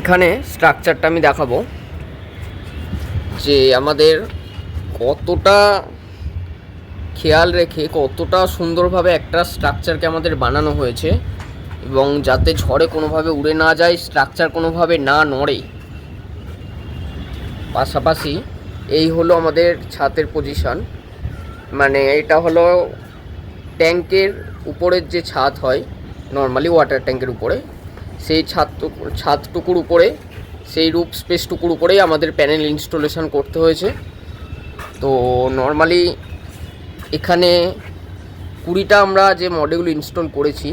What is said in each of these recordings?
এখানে স্ট্রাকচারটা আমি দেখাবো যে আমাদের কতটা খেয়াল রেখে কতটা সুন্দরভাবে একটা স্ট্রাকচারকে আমাদের বানানো হয়েছে এবং যাতে ঝড়ে কোনোভাবে উড়ে না যায়, স্ট্রাকচার কোনোভাবে না নড়ে। পাশাপাশি এই হলো আমাদের ছাদের পজিশন মানে এটা হলো ট্যাঙ্কের উপরের যে ছাদ হয় নর্মালি ওয়াটার ট্যাঙ্কের উপরে। সেই ছাদটুকু ছাদটুকুর উপরে, সেই রূপ স্পেসটুকুর উপরেই আমাদের প্যানেল ইনস্টলেশন করতে হয়েছে। তো নর্মালি এখানে কুড়িটা আমরা যে মডেলগুলো ইনস্টল করেছি,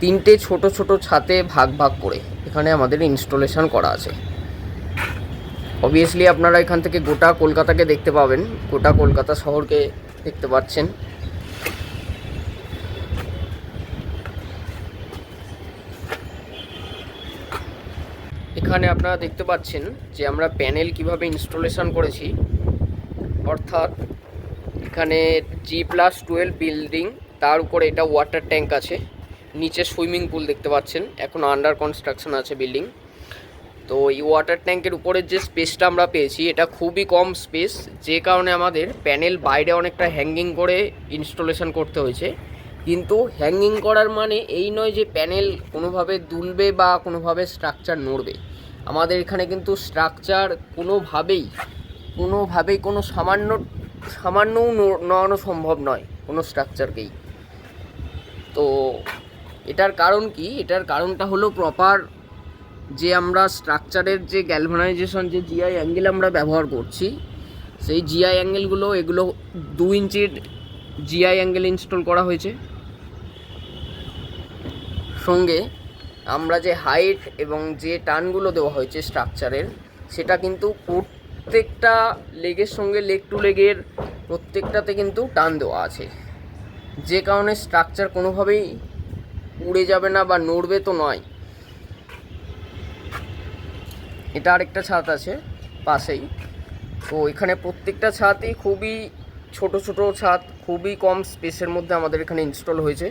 তিনটে ছোট ছোট ছাতে ভাগ ভাগ করে এখানে আমাদের ইনস্টলেশন করা আছে। অবভিয়াসলি আপনারা এখান থেকে গোটা কলকাতাকে দেখতে পাবেন, গোটা কলকাতা শহরকে দেখতে পাচ্ছেন। এখানে আপনারা দেখতে পাচ্ছেন যে আমরা প্যানেল কীভাবে ইনস্টলেশন করেছি। অর্থাৎ এখানে জি প্লাস টুয়েলভ বিল্ডিং তার উপরে এটা ওয়াটার ট্যাঙ্ক আছে। নিচে সুইমিং পুল দেখতে পাচ্ছেন। এখন আন্ডার কনস্ট্রাকশন আছে বিল্ডিং তো এই ওয়াটার ট্যাঙ্কের উপরের যে স্পেসটা আমরা পেয়েছি, এটা খুবই কম স্পেস যে কারণে আমাদের প্যানেল বাইরে অনেকটা হ্যাঙ্গিং করে ইনস্টলেশন করতে হয়েছে। কিন্তু হ্যাঙ্গিং করার মানে এই নয় যে প্যানেল কোনোভাবে দুলবে বা কোনোভাবে স্ট্রাকচার নড়বে। আমাদের এখানে কিন্তু স্ট্রাকচার কোনোভাবেই কোনোভাবেই কোনো সামান্য, সামান্যও নড়ানো সম্ভব নয় কোনো স্ট্রাকচারকেই তো এটার কারণ কি? এটার কারণটা হলো প্রপার যে আমরা স্ট্রাকচারের যে গ্যালভানাইজেশন যে জিআই অ্যাঙ্গেল আমরা ব্যবহার করছি, সেই জিআই অ্যাঙ্গেলগুলো এগুলো দু ইঞ্চির জিআই অ্যাঙ্গেল ইনস্টল করা হয়েছে। সঙ্গে আমরা যে হাইট এবং যে টানগুলো দেওয়া হয়েছে স্ট্রাকচারের সেটা কিন্তু প্রত্যেকটা লেগের সঙ্গে লেগ টু লেগের প্রত্যেকটাতে কিন্তু টান দেওয়া আছে। যে কারণে স্ট্রাকচার কোনোভাবেই উড়ে যাবে না বা নড়বে তো নয়। এটা আরেকটা ছাদ আছে পাশেই। তো এখানে প্রত্যেকটা ছাদই খুবই ছোট ছোট ছাদ, খুবই কম স্পেসের মধ্যে আমাদের এখানে ইনস্টল হয়েছে।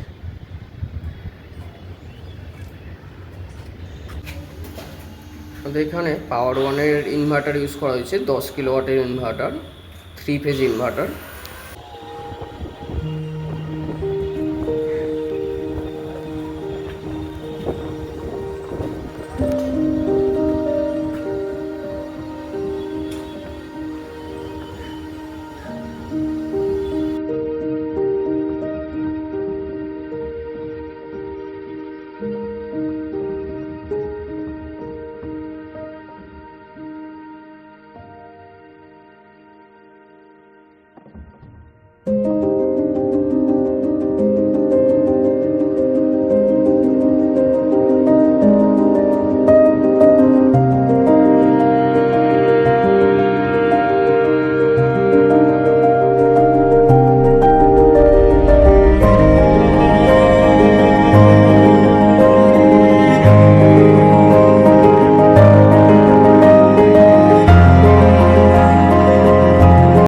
আমাদের এখানে পাওয়ার ওয়ানের ইনভার্টার ইউজ করা হয়েছে, দশ কিলোওয়াটের inverter three phase inverter